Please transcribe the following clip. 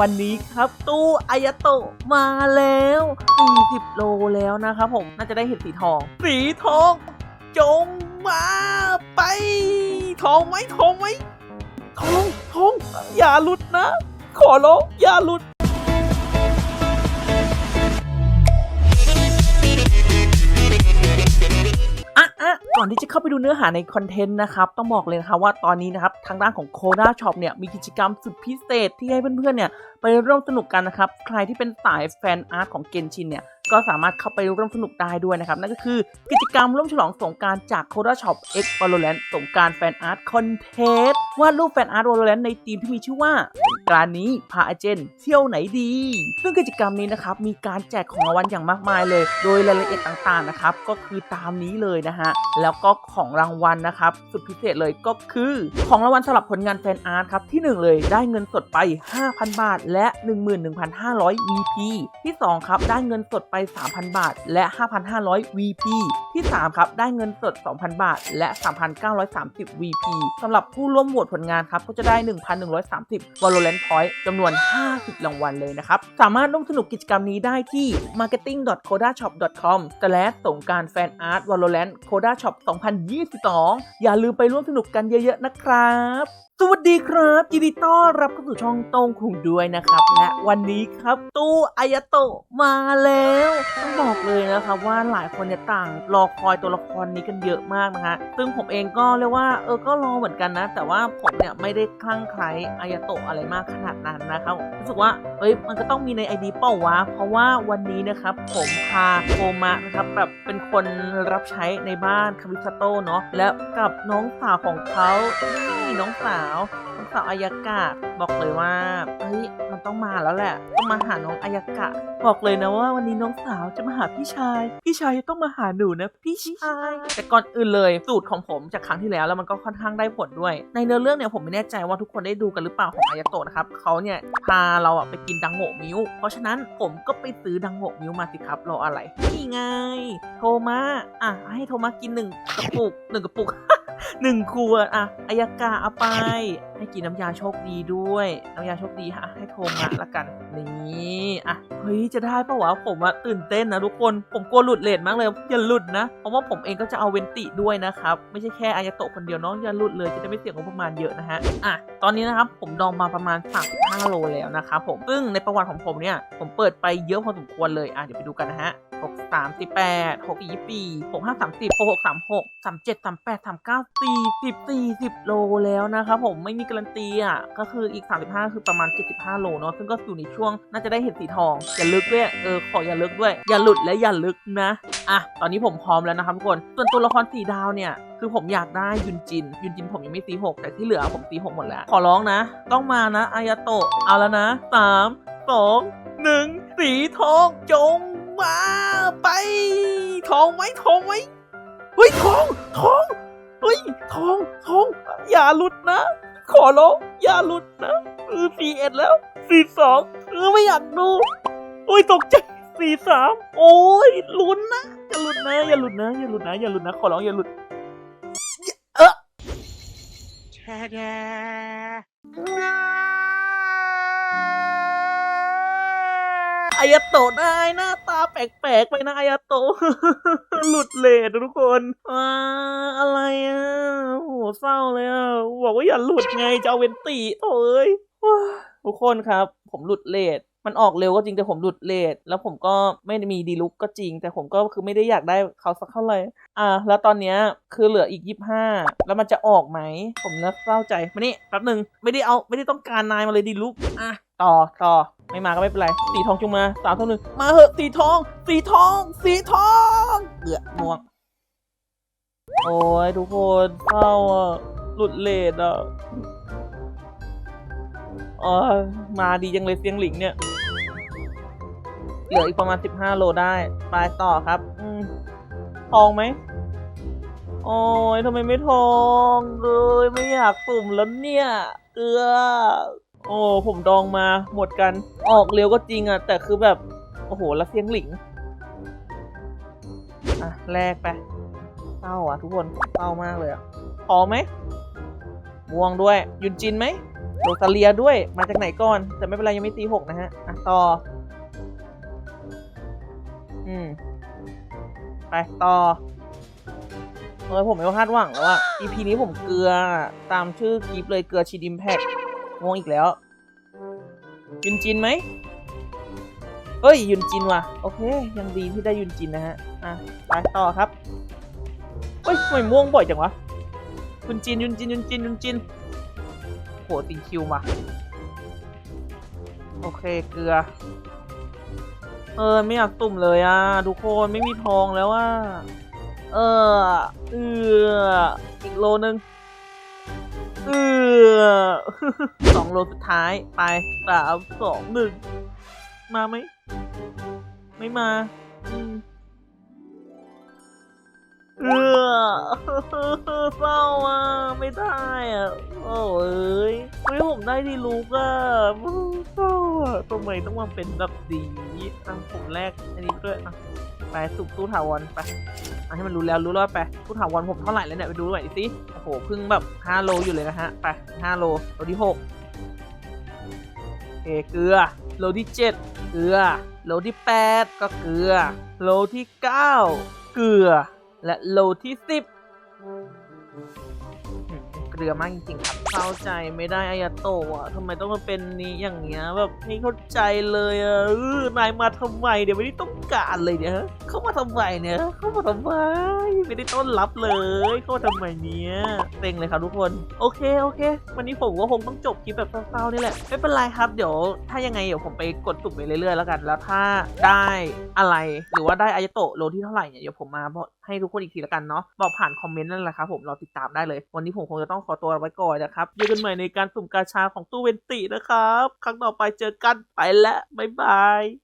วันนี้ครับตู้อายโตะมาแล้ว 40 โลแล้วนะครับผมน่าจะได้เห็ดสีทอง สีทอง จงมาไป ทองไหมทองไหมทองทองอย่าหลุดนะ ขอร้องอย่าหลุด ก่อนที่จะเข้าไปดูเนื้อหาในคอนเทนต์นะครับ ต้องบอกเลยนะครับว่าตอนนี้นะครับทางด้านของโคด้าช็อปเนี่ยมีกิจกรรมสุดพิเศษที่ให้เพื่อนๆเนี่ยไปร่วมสนุกกันนะครับ ใครที่เป็นสายแฟนอาร์ตของเกนชินเนี่ย ก็สามารถเข้าไปร่วมสนุกได้ด้วยนะครับ นั่นก็คือกิจกรรมร่วมฉลองสงการจาก c o d a Shop X Valorant สงการแฟนอาร์ตคอนเทสวาดรูปแฟนอาร์ต Valorant ในทีมที่มีชื่อว่าการนี้พาอาเจนเที่ยวไหนดี ซึ่งกิจกรรมนี้นะครับมีการแจกของรางวัลอย่างมากมายเลย โดยรายละเอียดต่างๆนะครับก็คือตามนี้เลยนะฮะแล้วก็ของรางวัลนะครับสุดพิเศษเลยก็คือของรางวัลสำหรับผลงานแฟนอาร์ตครับที่ 1 เลยได้เงินสดไป 5,000 บาท และ 11,500 VP ที่ 2 ครับได้เงินสดไป3,000 บาท และ 5,500 VP ที่ 3 ครับ ได้เงินสด 2,000 บาท และ 3,930 VP สำหรับผู้ร่วมโหวตผลงานครับ ก็จะได้ 1,130 Valorant Point จำนวน 50 รางวัลเลยนะครับ สามารถร่วมสนุกกิจกรรมนี้ได้ที่ marketing.codashop.com และสงการแฟนอาร์ต Valorant Coda Shop 2022 อย่าลืมไปร่วมสนุกกันเยอะๆนะครับ สวัสดีครับยินดีต้อนรับเข้าสู่ช่องต้งคุงด้วยนะครับ และวันนี้ครับตู้อายโตะมาแล้วต้องบอกเลยนะครับว่าหลายคนเนี่ยต่างรอคอยตัวละครนี้กันเยอะมากนะฮะซึ่งผมเองก็เรียกว่าเออก็รอเหมือนกันนะ แต่ว่าผมเนี่ยไม่ได้คลั่งไคล้อายโตะอะไรมากขนาดนั้นนะครับรู้สึกว่าเอ้ยมันก็ต้องมีในไอดีเป้าวะเพราะว่าวันนี้นะครับผมพาโคมะนะครับแบบเป็นคนรับใช้ในบ้านคามิซาโตเนาะและกับน้องสาวของเขานี่น้องสาวน้องสาวอายากะบอกเลยว่าเฮ้ยมันต้องมาแล้วแหละต้องมาหาน้องอายากะ บอกเลยนะว่าวันนี้น้องสาวจะมาหาพี่ชาย พี่ชายจะต้องมาหาหนูนะ พี่ชายแต่ก่อนอื่นเลยสูตรของผมจากครั้งที่แล้วแล้วมันก็ค่อนข้างได้ผลด้วย ในเนื้อเรื่องเนี่ยผมไม่แน่ใจว่าทุกคนได้ดูกันหรือเปล่าของอายาโตะนะครับเขาเนี่ยพาเราอะไปกินดังโงะมิวเพราะฉะนั้นผมก็ไปซื้อดังโงะมิวมาสิครับรออะไรนี่ไง โทมาอะให้โทมากินหนึ่งกระปุกหนึ่งกระปุก หนึ่งขวดอะอายากาเอาไป ให้กินน้ำยาโชคดีด้วย น้ำยาโชคดีค่ะให้โทมาละกัน นี่อะเฮ้ยจะได้ปะวะผมอะตื่นเต้นนะทุกคนผมกลัวหลุดเลทมากเลยอย่าหลุดนะ เพราะว่าผมเองก็จะเอาเวนติด้วยนะครับ ไม่ใช่แค่อายาโตะคนเดียวเนาะอย่าหลุดเลยจะได้ไม่เสียงงบประมาณเยอะนะฮะอะตอนนี้นะครับผมดองมาประมาณ35โลแล้วนะครับผมซึ่งในประวัติของผมเนี่ยผมเปิดไปเยอะพอสมควรเลยอะเดี๋ยวไปดูกันนะฮะ หกสามสิบแปดหกสี่ยี่ปีหกห้าสามสิบหกหกสามหกสามเจ็ดสามแปดสามเก้าสี่สิบสี่สิบโลแล้วนะครับผมไม่มีการันตีอะก็คืออีกสามสิบห้าคือประมาณเจ็ดสิบห้าโลเนาะซึ่งก็อยู่ในช่วงน่าจะได้เห็นสีทอง อย่าลึกด้วยเออขออย่าลึกด้วย อย่าหลุดและอย่าลึกนะอะตอนนี้ผมพร้อมแล้วนะครับทุกคนส่วนตัวละครสีดาวเนี่ยคือผมอยากได้ยุนจิน ยุนจินผมยังไม่สีหกแต่ที่เหลือผมสีหกหมดแล้ว ขอร้องนะ ต้องมานะอายาโตะเอาแล้วนะสามสองหนึ่งสีทองจง มาไปทองไหมทองไหมเฮ้ยทองทองเฮ้ยทองทองอย่าหลุดนะ ขอร้องอย่าหลุดนะเออสี่เอ็ดแล้วสี่สองเออไม่อยากดูโอ้ยตกใจสี่สามโอ้ยลุ้นนะอย่าหลุดนะอย่าหลุดนะอย่าหลุดนะอย่าหลุดนะขอร้องอย่าหลุดอย่าเอออายาโตะได้หน้าตา แปลกๆไปนะอายาโตหลุดเลททุกคนอ่าอะไรอะโหเศร้าเลยอะบอกว่าอย่าหลุดไงจะเอาเวนตีโถ่เอ้ยทุกคนครับ ผมหลุดเลท มันออกเร็วก็จริงแต่ผมหลุดเลทแล้วผมก็ไม่มีดีลุกก็จริง แต่ผมก็คือไม่ได้อยากได้เขาสักเท่าไหร่อ่า แล้วตอนเนี้ยคือเหลืออีกยี่ห้าแล้วมันจะออกไหม ผมนะเศร้าใจมานี่แป๊บหนึ่งไม่ได้เอาไม่ได้ต้องการนายมาเลยดีลุกอะต่อต่อไม่มาก็ไม่เป็นไร สีทองจุงมาสามทองหนึ่งมาเหอะสีทอง สีทอง สีทองเอือม่วงโอ้ยทุกคนเศร้าอะหลุดเลทอะ อ๋อมาดีจังเลยเสียงหลิงเนี่ย เหลืออีกประมาณ15โลได้ไปต่อครับ อืมทองไหมโอ้ยทำไมไม่ทองเลยไม่อยากสุ่มแล้วเนี่ย เกลือ โอ้ผมดองมาหมดกัน ออกเร็วก็จริงอะแต่คือแบบ โอ้โหแล้วเสียงหลิง อะแลกไปเศร้าอะทุกคนเศร้ามากเลยอะทอไหมม่วงด้วย ยุนจินไหม โรซาเลียด้วย มาจากไหนก่อน แต่ไม่เป็นไรยังไม่ตีหกนะฮะ อะ ต่อ อืม ไป ต่อเออผมไม่ว่าคาดหวังแล้วอะ EP นี้ผมเกลือตามชื่อคลิปเลยเกลือชีดิมแพกงงอีกแล้ว ยุนจินไหมเฮ้ย ยุนจินว่ะ โอเค ยังดีที่ได้ยุนจินนะฮะ อะ ไปต่อครับเฮ้ยทำไมม่วงบ่อยจังวะ ยุนจิน ยุนจิน ยุนจิน ยุนจิน โหติงคิวมา โอเคเกลือ เออไม่อยากตุ่มเลยอะ ทุกคนไม่มีทองแล้วอะเออเอออีกโลนึงเออสองโลสุดท้ายไปสามสองหนึ่งมาไหม ไม่มา อืม เออเศร้าอะไม่ได้อะโอ้ยไม่ผมได้ที่ลูกอะเศร้าอะทำไมต้องมาเป็นแบบนี้อะผมแรกอันนี้ด้วยอะไปสุกตู้ถาวรไปอให้มันรู้แล้วรู้แล้วไปตู้ถาวรผมเท่าไหร่แล้วเนี่ยไปดูหน่อยสิโอ้โหเพิ่งแบบ5โลอยู่เลยนะฮะไป5โลโลที่6โอเคเกลือโลที่ 7 เกลือโลที่ 8 ก็เกลือโลที่ 9 เกลือ และโลที่ 10 ลือมากจริงๆครับเข้าใจไม่ได้อายาโตะอะทำไมต้องมาเป็นนี้อย่างเงี้ยแบบไม่เข้าใจเลยอะเออนายมาทำไมเดี๋ยวไม่ได้ต้องการเลยเนี่ยเข้ามาทำไมเนี่ยเข้ามาทำไมไม่ได้ต้อนรับเลยเข้ามาทำไมเนี่ยเต็งเลยครับทุกคนโอเคโอเค วันนี้ผมก็คงต้องจบคลิปแบบเศร้าๆนี่แหละไม่เป็นไรครับ เดี๋ยวถ้ายังไงเดี๋ยวผมไปกดสุ่มไปเรื่อยๆแล้วกันแล้วถ้าได้อะไรหรือว่าได้อายาโตะโลที่เท่าไหร่เนี่ยเดี๋ยวผมมาให้ทุกคนอีกทีแล้วกันเนาะบอกผ่านคอมเมนต์นั่นแหละครับผมรอติดตามได้เลย วันนี้ผมคงจะต้องขอตัวไว้ก่อนนะครับเจอกันใหม่ในการสุ่มกาชาของตู้เวนตินะครับ ครั้งต่อไปเจอกันไปแล้วบ๊ายบาย